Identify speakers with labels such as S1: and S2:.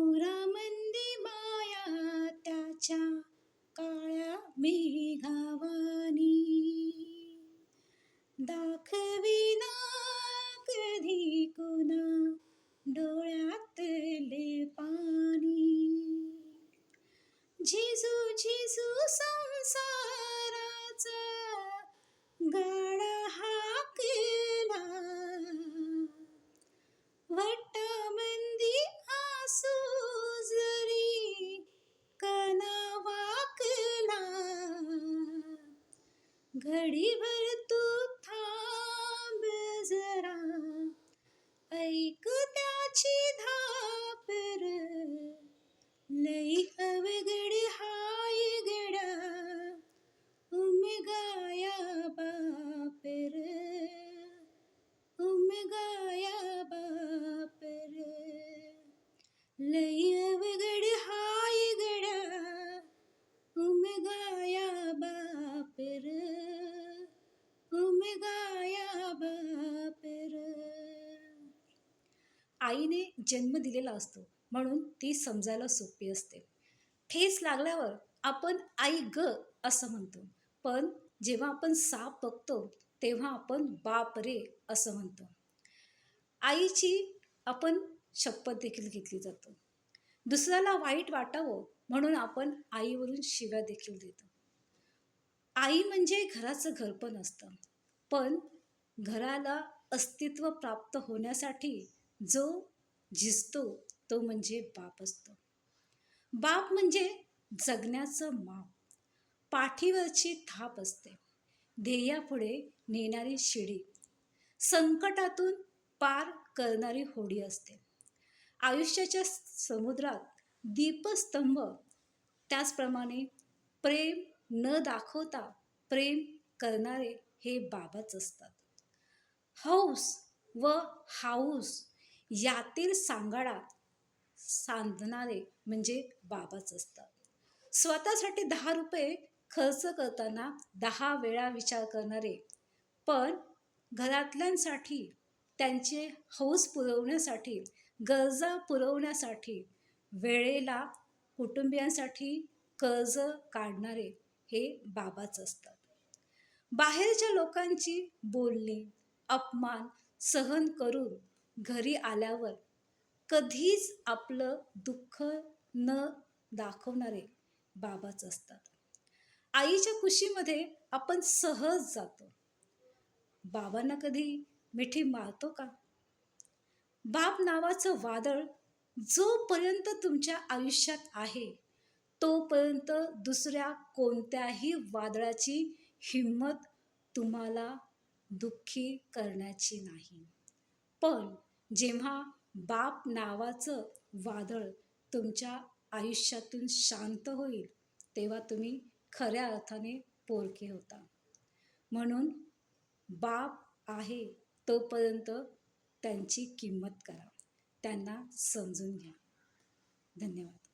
S1: पुरामंदी माया त्याच्या काळ्या मेघावानी. दाखविना कधी कुणा डोळ्यातले पाणी झिजू झिजू संसाराचा गाडा घडी भर आईने जन्म दिलेला असतो म्हणून ती समजायला सोपी असते. ठेच लागल्यावर आपण आई ग असं म्हणतो. पण जेव्हा आपण साप बघतो तेव्हा आपण बाप रे असं म्हणतो. आईची आपण शपथ देखील घेतली जातो. दुसऱ्याला वाईट वाटावं म्हणून आपण आईवरून शिव्या देखील देतो. आई म्हणजे घराचं घरपण असतं. पण घराला अस्तित्व प्राप्त होण्यासाठी जो झिजतो तो म्हणजे बाप असतो. बाप म्हणजे जगण्याचं माप. पाठीवरची थाप असते. ध्येयापुढे नेणारी शिडी. संकटातून पार करणारी होडी असते. आयुष्याच्या समुद्रात दीपस्तंभ त्याचप्रमाणे प्रेम न दाखवता प्रेम करणारे हे बाबाच असतात. हौस व हाऊस यातील सांगाडा सांधणारे म्हणजे बाबाच असतात स्वतःसाठी दहा रुपये खर्च करताना दहा वेळा विचार करणारे पण घरातल्यांसाठी त्यांचे हौस पुरवण्यासाठी गरजा पुरवण्यासाठी वेळेला कुटुंबियांसाठी कर्ज काढणारे हे बाबाच असतात बाहेरच्या लोकांची बोलणी अपमान सहन करून घरी आल्यावर कधीच आपलं दुःख न दाखवणारे बाबाच असतात. आईच्या खुशीमध्ये आपण सहज जातो. बाबांना कधी मिठी मारतो का? बाप नावाचं वादळ जोपर्यंत तुमच्या आयुष्यात आहे तोपर्यंत दुसऱ्या कोणत्याही वादळाची हिंमत तुम्हाला दुःखी करण्याची नाही. पण जेव्हा बाप नावाचं वादळ तुमच्या आयुष्यातून शांत होईल तेव्हा तुम्ही खऱ्या अर्थाने पोरके होता. म्हणून बाप आहे तोपर्यंत त्यांची किंमत करा. त्यांना समजून घ्या. धन्यवाद.